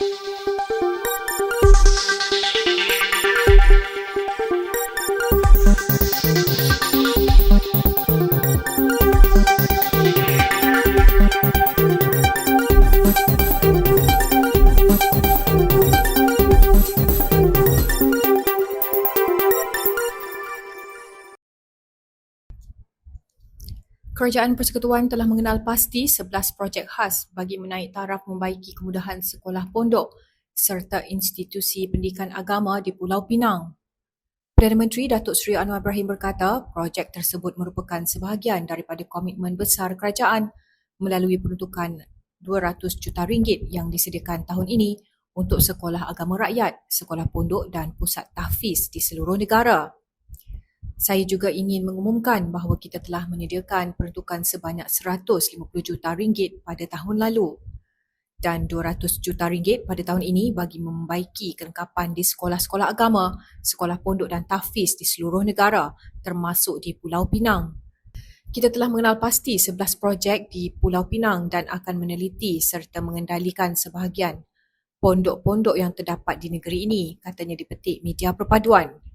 Música Kerajaan Persekutuan telah mengenal pasti 11 projek khas bagi menaik taraf membaiki kemudahan sekolah pondok serta institusi pendidikan agama di Pulau Pinang. Perdana Menteri Datuk Seri Anwar Ibrahim berkata, projek tersebut merupakan sebahagian daripada komitmen besar kerajaan melalui peruntukan 200 juta ringgit yang disediakan tahun ini untuk sekolah agama rakyat, sekolah pondok dan pusat tahfiz di seluruh negara. Saya juga ingin mengumumkan bahawa kita telah menyediakan peruntukan sebanyak 150 juta ringgit pada tahun lalu dan 200 juta ringgit pada tahun ini bagi membaiki kelengkapan di sekolah-sekolah agama, sekolah pondok dan tahfiz di seluruh negara termasuk di Pulau Pinang. Kita telah mengenal pasti 11 projek di Pulau Pinang dan akan meneliti serta mengendalikan sebahagian pondok-pondok yang terdapat di negeri ini, katanya dipetik media perpaduan.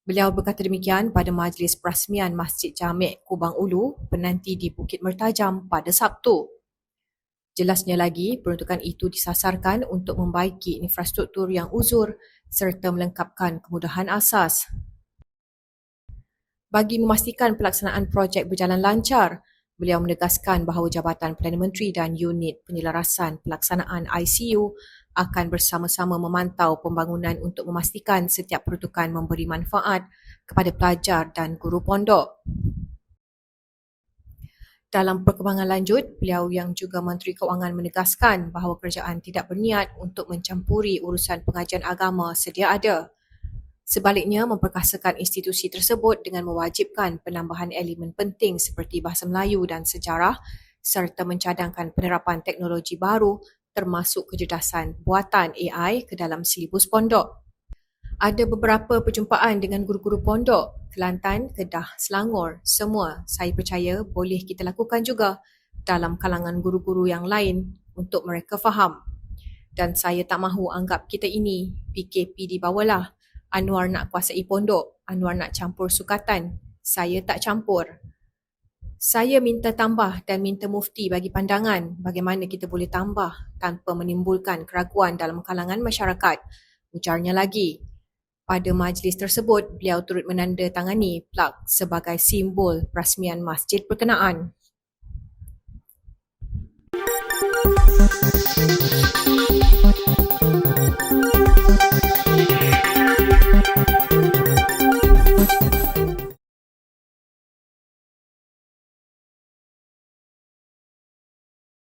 Beliau berkata demikian pada majlis perasmian Masjid Jamek Kubang Ulu penanti di Bukit Mertajam pada Sabtu. Jelasnya lagi, peruntukan itu disasarkan untuk membaiki infrastruktur yang uzur serta melengkapkan kemudahan asas. Bagi memastikan pelaksanaan projek berjalan lancar, beliau menegaskan bahawa Jabatan Perdana Menteri dan Unit Penyelarasan Pelaksanaan ICU akan bersama-sama memantau pembangunan untuk memastikan setiap peruntukan memberi manfaat kepada pelajar dan guru pondok. Dalam perkembangan lanjut, beliau yang juga Menteri Keuangan menegaskan bahawa kerajaan tidak berniat untuk mencampuri urusan pengajian agama sedia ada. Sebaliknya, memperkasakan institusi tersebut dengan mewajibkan penambahan elemen penting seperti bahasa Melayu dan sejarah serta mencadangkan penerapan teknologi baru termasuk kecerdasan buatan AI ke dalam silibus pondok. Ada beberapa perjumpaan dengan guru-guru pondok, Kelantan, Kedah, Selangor, semua saya percaya boleh kita lakukan juga dalam kalangan guru-guru yang lain untuk mereka faham. Dan saya tak mahu anggap kita ini PKP di bawahlah. Anwar nak kuasai pondok, Anwar nak campur sukatan. Saya tak campur. Saya minta tambah dan minta mufti bagi pandangan bagaimana kita boleh tambah tanpa menimbulkan keraguan dalam kalangan masyarakat. Ujarnya lagi, pada majlis tersebut, beliau turut menandatangani plak sebagai simbol perasmian masjid berkenaan.